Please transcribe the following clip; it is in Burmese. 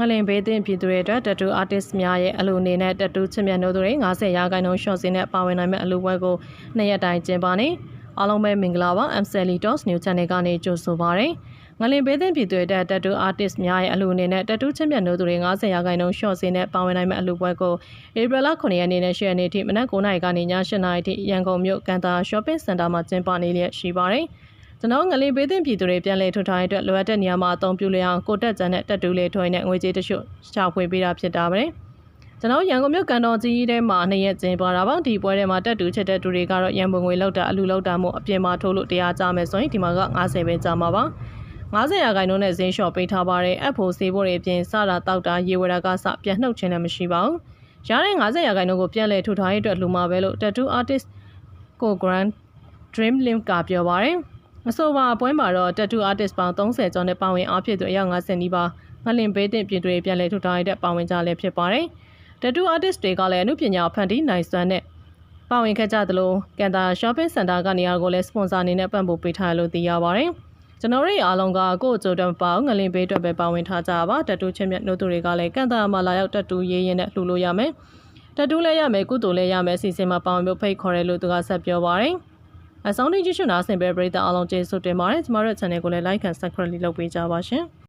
ငလင်ဘေးသင့်ပြည်သူတွေအတွက်တတူ artist များရဲ့အလူအနေနဲ့တတူချစ်မြတ်နိုးသူတွေ90ရာခိုင်နှုန်းရှော့စင်းနဲ့ပါဝင်နိုင်မဲ့အလူပွဲကိုနှစ်ရက်တိုင်ကျင်းပနေအားလုံးပဲမင်္ဂလာပါ MCLE Toss New Channel ကနေကြိုဆိုပါရစေငလင်ဘေးသင့်ပြည်သူတွေအတွက်တတူ artist များရဲ့အလူအနေနဲ့တတူချစ်မြတ်နိုးသူတွေ90ရာခိုင်နှုန်းရှော့စင်းနဲ့ပါဝင်နိုင်မဲ့အလူပွဲကိုဧပြီလ9ရက်နေ့နဲ့10ရက်နေ့ထိမနက်9:00နာရီကနေည8:00နာရီထိရန်ကုန်မြို့ကန်တာ Shopping Center မှာကျင်းပနေလျက်ရှိပါတယ် ကျွန်တော်ငလင်ပေးသင့်ပြည်သူတွေပြန်လည်ထွန်းထိုင်းအတွက်လိုအပ်တဲ့နေရာမှာအသုံးပြုလျအောင်ကိုတက်ကြံတဲ့တက်တူးလေးထွင်နဲ့ငွေကြေးတချို့ရှာဖွေပေးတာဖြစ်တာပဲကျွန်တော်ရန်ကုန်မြို့ကန်တော်ကြီးထဲမှာနှစ်ရက်ကျင်းပတာပါဒီပွဲထဲမှာတက်တူချက်တဲ့တူတွေကတော့ရန်ပုံငွေလောက်တာအလူလောက်တာမို့အပြင်မှာထိုးလို့တရားကြမယ်ဆိုရင်ဒီမှာက90ပဲကြမှာပါ90ရာခိုင်နှုန်းနဲ့ဈေးလျှော့ပေးထားပါတယ်အဖို့စေးဖို့တွေအပြင်စတာတောက်တာရေဝရကစပြန်နှုတ်ခြင်းလည်းမရှိပါဘူးရတဲ့90ရာခိုင်နှုန်းကိုပြန်လည်ထူထားရေးအတွက်လူမှာပဲလို့ tattoo artist ကို Grand Dream Link ကပြောပါတယ် အဆိုပါအပွဲမှာတော့ tattoo artist ပေါင်း30ကျော်နဲ့ပါဝင်အားဖြည့်သူအယောက်50နီးပါးငလင်ဘေးတင်ပြည်သူတွေပြန်လည်ထူထောင်ရတဲ့ပါဝင်ကြလည်းဖြစ်ပါတယ်။ tattoo artist တွေကလည်းအမှုပညာဖန်တီးနိုင်စွမ်းနဲ့ပါဝင်ခဲ့ကြသလိုကန်တာ shopping center ကနေရာကိုလည်း sponsor အနေနဲ့ပံ့ပိုးပေးထားလို့သိရပါတယ်။ကျွန်တော်တို့အားလုံးကကိုယ့်အကျိုးတမပေါငလင်ဘေးအတွက်ပဲပါဝင်ထားကြပါတတူးချင်းမြတ်နိုးသူတွေကလည်းကန်တာမှာလာရောက်တတူးရေးရင်နဲ့လှူလို့ရမယ်။တတူးလည်းရမယ်ကုတူလည်းရမယ်စီစဉ်မှာပါဝင်ဖို့ဖိတ်ခေါ်တယ်လို့သူကဆက်ပြောပါတယ်။ အဆောင်တင်ကြည့်ရှုနာဆင်ပေးပရိသတ်အားလုံးကျေးဇူးတင်ပါတယ်။ကျမတို့ channel ကိုလည်း like and subscribe လုပ်ပေးကြပါရှင်။